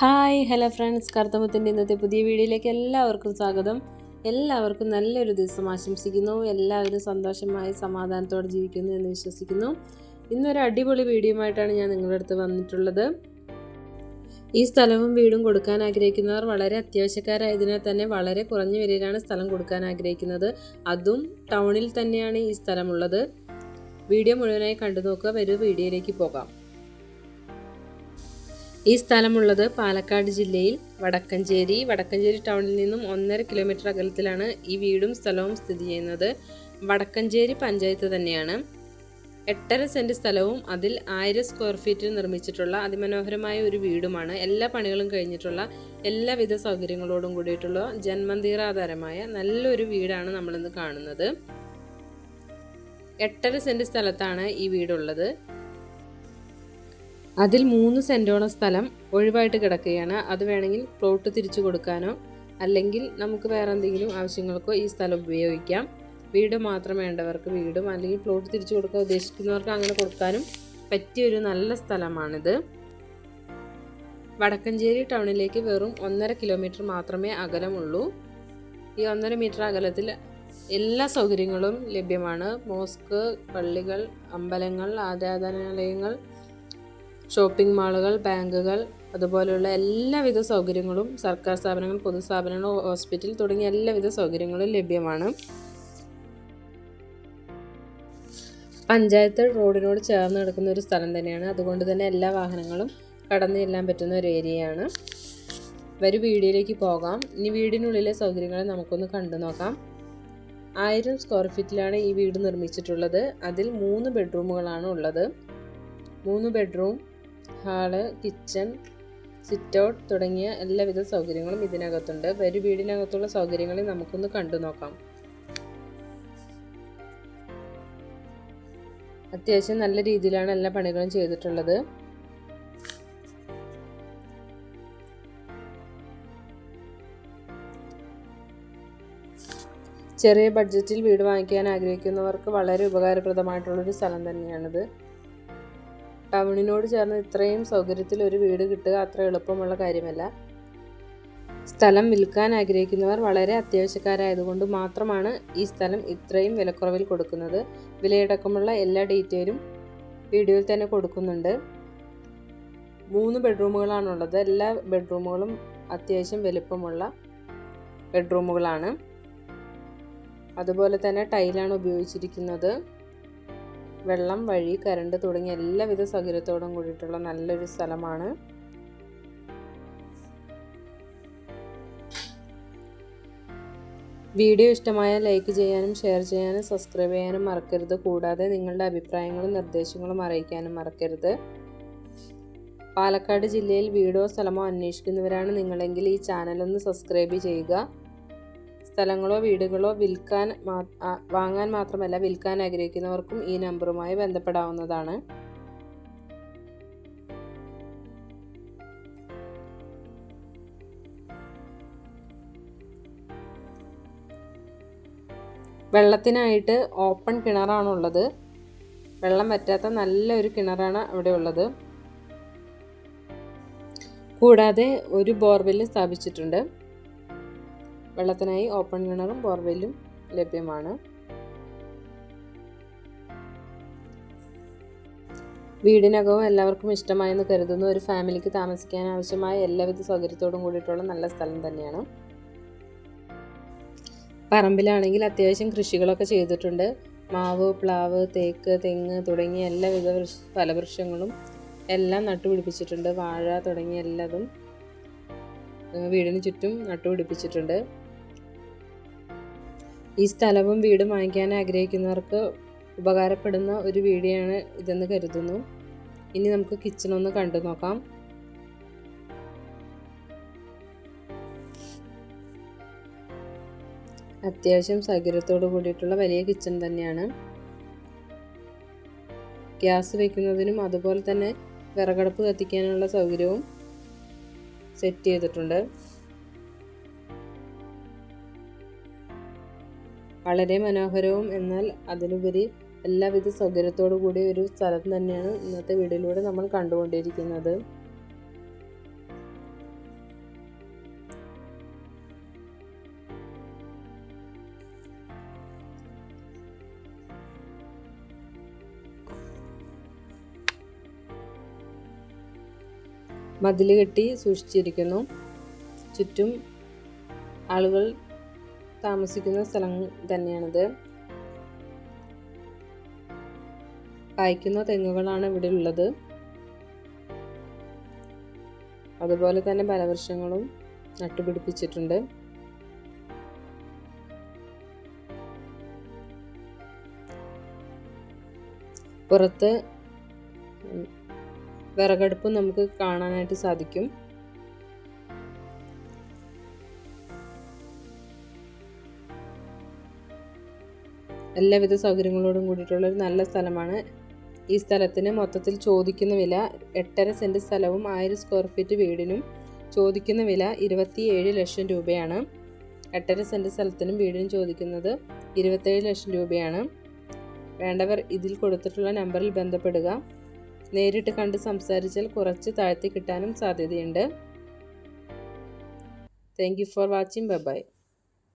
Hi hello friends. കർത്തമത്തിന്റെ ഇന്നത്തെ പുതിയ വീഡിയോയിലേക്ക് എല്ലാവർക്കും സ്വാഗതം. എല്ലാവർക്കും നല്ലൊരു ദിവസം ആശംസിക്കുന്നു. എല്ലാവരും സന്തോഷമായി സമാധാനത്തോടെ ജീവിക്കുന്നു എന്ന് വിശ്വസിക്കുന്നു. ഇന്നൊരു അടിപൊളി വീഡിയോയുമായിട്ടാണ് ഞാൻ നിങ്ങളുടെ അടുത്ത് വന്നിട്ടുള്ളത്. ഈ സ്ഥലവും വീടും കൊടുക്കാൻ ആഗ്രഹിക്കുന്നവർ വളരെ അത്യാവശ്യക്കാരായതിനാൽ തന്നെ വളരെ കുറഞ്ഞ വിലയിലാണ് സ്ഥലം കൊടുക്കാൻ ആഗ്രഹിക്കുന്നത്. അതും ടൗണിൽ തന്നെയാണ് ഈ സ്ഥലമുള്ളത്. വീഡിയോ മുഴുവനായി കണ്ടു നോക്കുക വരൂ വീഡിയോയിലേക്ക് പോകാം. ഈ സ്ഥലമുള്ളത് പാലക്കാട് ജില്ലയിൽ വടക്കഞ്ചേരി. വടക്കഞ്ചേരി ടൗണിൽ നിന്നും ഒന്നര കിലോമീറ്റർ അകലത്തിലാണ് ഈ വീടും സ്ഥലവും സ്ഥിതി ചെയ്യുന്നത്. വടക്കഞ്ചേരി പഞ്ചായത്ത് തന്നെയാണ്. എട്ടര സെന്റ് സ്ഥലവും അതിൽ ആയിരം സ്ക്വയർ ഫീറ്റിൽ നിർമ്മിച്ചിട്ടുള്ള അതിമനോഹരമായ ഒരു വീടുമാണ്. എല്ലാ പണികളും കഴിഞ്ഞിട്ടുള്ള എല്ലാവിധ സൗകര്യങ്ങളോടും കൂടിയിട്ടുള്ള ജന്മന്തീറാധാരമായ നല്ലൊരു വീടാണ് നമ്മളിന്ന് കാണുന്നത്. എട്ടര സെന്റ് സ്ഥലത്താണ് ഈ വീടുള്ളത്. അതിൽ മൂന്ന് സെന്റോളം സ്ഥലം ഒഴിവായിട്ട് കിടക്കുകയാണ്. അത് വേണമെങ്കിൽ പ്ലോട്ട് തിരിച്ചു കൊടുക്കാനോ അല്ലെങ്കിൽ നമുക്ക് വേറെ എന്തെങ്കിലും ആവശ്യങ്ങൾക്കോ ഈ സ്ഥലം ഉപയോഗിക്കാം. വീട് മാത്രം വേണ്ടവർക്ക് വീടും അല്ലെങ്കിൽ പ്ലോട്ട് തിരിച്ചു കൊടുക്കാൻ ഉദ്ദേശിക്കുന്നവർക്ക് അങ്ങനെ കൊടുക്കാനും പറ്റിയൊരു നല്ല സ്ഥലമാണിത്. വടക്കഞ്ചേരി ടൗണിലേക്ക് വെറും ഒന്നര കിലോമീറ്റർ മാത്രമേ അകലമുള്ളൂ. ഈ ഒന്നര മീറ്റർ അകലത്തിൽ എല്ലാ സൗകര്യങ്ങളും ലഭ്യമാണ്. മോസ്ക് പള്ളികൾ അമ്പലങ്ങൾ ആരാധനാലയങ്ങൾ ഷോപ്പിംഗ് മാളുകൾ ബാങ്കുകൾ അതുപോലെയുള്ള എല്ലാവിധ സൗകര്യങ്ങളും സർക്കാർ സ്ഥാപനങ്ങൾ പൊതുസ്ഥാപനങ്ങൾ ഹോസ്പിറ്റൽ തുടങ്ങിയ എല്ലാവിധ സൗകര്യങ്ങളും ലഭ്യമാണ്. പഞ്ചായത്ത് റോഡിനോട് ചേർന്ന് കിടക്കുന്ന ഒരു സ്ഥലം തന്നെയാണ്. അതുകൊണ്ട് തന്നെ എല്ലാ വാഹനങ്ങളും കടന്നു ചെല്ലാൻ പറ്റുന്ന ഒരു ഏരിയയാണ്. വരും വീടിലേക്ക് പോകാം. ഇനി വീടിനുള്ളിലെ സൗകര്യങ്ങൾ നമുക്കൊന്ന് കണ്ടു നോക്കാം. ആയിരം സ്ക്വയർ ഫീറ്റിലാണ് ഈ വീട് നിർമ്മിച്ചിട്ടുള്ളത്. അതിൽ മൂന്ന് ബെഡ്റൂമുകളാണ് ഉള്ളത്. മൂന്ന് bedroom hall kitchen sit out തുടങ്ങിയ എല്ലാവിധ സൗകര്യങ്ങളും ഇതിനകത്തുണ്ട്. വരു വീടിനകത്തുള്ള സൗകര്യങ്ങളെ നമുക്കൊന്ന് കണ്ടു നോക്കാം. അത്യാവശ്യം നല്ല രീതിയിലാണ് എല്ലാ പണികളും ചെയ്തിട്ടുള്ളത്. ചെറിയ ബഡ്ജറ്റിൽ വീട് വാങ്ങിക്കാൻ ആഗ്രഹിക്കുന്നവർക്ക് വളരെ ഉപകാരപ്രദമായിട്ടുള്ളൊരു സ്ഥലം തന്നെയാണിത്. ടൗണിനോട് ചേർന്ന് ഇത്രയും സൗകര്യത്തിൽ ഒരു വീട് കിട്ടുക അത്ര എളുപ്പമുള്ള കാര്യമല്ല. സ്ഥലം വിൽക്കാൻ ആഗ്രഹിക്കുന്നവർ വളരെ അത്യാവശ്യക്കാരായതുകൊണ്ട് മാത്രമാണ് ഈ സ്ഥലം ഇത്രയും വിലക്കുറവിൽ കൊടുക്കുന്നത്. വിലയടക്കമുള്ള എല്ലാ ഡീറ്റെയിലും വീഡിയോയിൽ തന്നെ കൊടുക്കുന്നുണ്ട്. മൂന്ന് ബെഡ്റൂമുകളാണുള്ളത്. എല്ലാ ബെഡ്റൂമുകളും അത്യാവശ്യം വലുപ്പമുള്ള ബെഡ്റൂമുകളാണ്. അതുപോലെ തന്നെ ടൈലാണ് ഉപയോഗിച്ചിരിക്കുന്നത്. വെള്ളം വഴി കരണ്ട് തുടങ്ങിയ എല്ലാവിധ സൗകര്യത്തോടും കൂടിയിട്ടുള്ള നല്ലൊരു സ്ഥലമാണ്. വീഡിയോ ഇഷ്ടമായ ലൈക്ക് ചെയ്യാനും ഷെയർ ചെയ്യാനും സബ്സ്ക്രൈബ് ചെയ്യാനും മറക്കരുത്. കൂടാതെ നിങ്ങളുടെ അഭിപ്രായങ്ങളും നിർദ്ദേശങ്ങളും അറിയിക്കാനും മറക്കരുത്. പാലക്കാട് ജില്ലയിൽ വീടോ സ്ഥലമോ അന്വേഷിക്കുന്നവരാണ് നിങ്ങളെങ്കിൽ ഈ ചാനലൊന്ന് സബ്സ്ക്രൈബ് ചെയ്യുക. സ്ഥലങ്ങളോ വീടുകളോ വിൽക്കാൻ വാങ്ങാൻ മാത്രമല്ല വിൽക്കാൻ ആഗ്രഹിക്കുന്നവർക്കും ഈ നമ്പറുമായി ബന്ധപ്പെടാവുന്നതാണ്. വെള്ളത്തിനായിട്ട് ഓപ്പൺ കിണറാണുള്ളത്. വെള്ളം പറ്റാത്ത നല്ലൊരു കിണറാണ് അവിടെ ഉള്ളത് കൂടാതെ ഒരു ബോർവെല്ല് സ്ഥാപിച്ചിട്ടുണ്ട്. വെള്ളത്തിനായി ഓപ്പൺ കിണറും ബോർവെല്ലും ലഭ്യമാണ്. വീടിനകവും എല്ലാവർക്കും ഇഷ്ടമായെന്ന് കരുതുന്ന ഒരു ഫാമിലിക്ക് താമസിക്കാൻ ആവശ്യമായ എല്ലാവിധ സൗകര്യത്തോടും കൂടിയിട്ടുള്ള നല്ല സ്ഥലം തന്നെയാണ്. പറമ്പിലാണെങ്കിൽ അത്യാവശ്യം കൃഷികളൊക്കെ ചെയ്തിട്ടുണ്ട്. മാവ് പ്ലാവ് തേക്ക് തെങ്ങ് തുടങ്ങിയ എല്ലാവിധ ഫലവൃക്ഷങ്ങളും എല്ലാം നട്ടുപിടിപ്പിച്ചിട്ടുണ്ട്. വാഴ തുടങ്ങിയ എല്ലാതും വീടിന് ചുറ്റും നട്ടുപിടിപ്പിച്ചിട്ടുണ്ട്. ഈ സ്ഥലവും വീടും വാങ്ങിക്കാൻ ആഗ്രഹിക്കുന്നവർക്ക് ഉപകാരപ്പെടുന്ന ഒരു വീഡിയോയാണ് ഇതെന്ന് കരുതുന്നു. ഇനി നമുക്ക് കിച്ചൺ ഒന്ന് കണ്ടു നോക്കാം. അത്യാവശ്യം സൗകര്യത്തോട് കൂടിയിട്ടുള്ള വലിയ കിച്ചൺ തന്നെയാണ്. ഗ്യാസ് വയ്ക്കുന്നതിനും അതുപോലെ തന്നെ വിറകടുപ്പ് കത്തിക്കാനുള്ള സൗകര്യവും സെറ്റ് ചെയ്തിട്ടുണ്ട്. വളരെ മനോഹരവും എന്നാൽ അതിലുപരി എല്ലാവിധ സൗകര്യത്തോടു കൂടി ഒരു സ്ഥലം തന്നെയാണ് ഇന്നത്തെ വീടിലൂടെ നമ്മൾ കണ്ടുകൊണ്ടിരിക്കുന്നത്. മതിൽ കെട്ടി സൂക്ഷിച്ചിരിക്കുന്നു. ചുറ്റും ആളുകൾ താമസിക്കുന്ന സ്ഥലം തന്നെയാണിത്. കായ്ക്കുന്ന തെങ്ങുകളാണ് ഇവിടെ ഉള്ളത്. അതുപോലെ തന്നെ ഫലവൃക്ഷങ്ങളും നട്ടുപിടിപ്പിച്ചിട്ടുണ്ട്. പുറത്ത് വിറകടുപ്പും നമുക്ക് കാണാനായിട്ട് സാധിക്കും. എല്ലാവിധ സൗകര്യങ്ങളോടും കൂടിയിട്ടുള്ള ഒരു നല്ല സ്ഥലമാണ്. ഈ സ്ഥലത്തിന് മൊത്തത്തിൽ ചോദിക്കുന്ന വില എട്ടര സെന്റ് സ്ഥലവും ആയിരം സ്ക്വയർ ഫീറ്റ് വീടിനും ചോദിക്കുന്ന വില ഇരുപത്തിയേഴ് ലക്ഷം രൂപയാണ്. എട്ടര സെന്റ് സ്ഥലത്തിനും വീടിനും ചോദിക്കുന്നത് ഇരുപത്തേഴ് ലക്ഷം രൂപയാണ്. വേണ്ടവർ ഇതിൽ കൊടുത്തിട്ടുള്ള നമ്പറിൽ ബന്ധപ്പെടുക. നേരിട്ട് കണ്ട് സംസാരിച്ചാൽ കുറച്ച് താഴ്ത്തി കിട്ടാനും സാധ്യതയുണ്ട്. Thank you for watching bye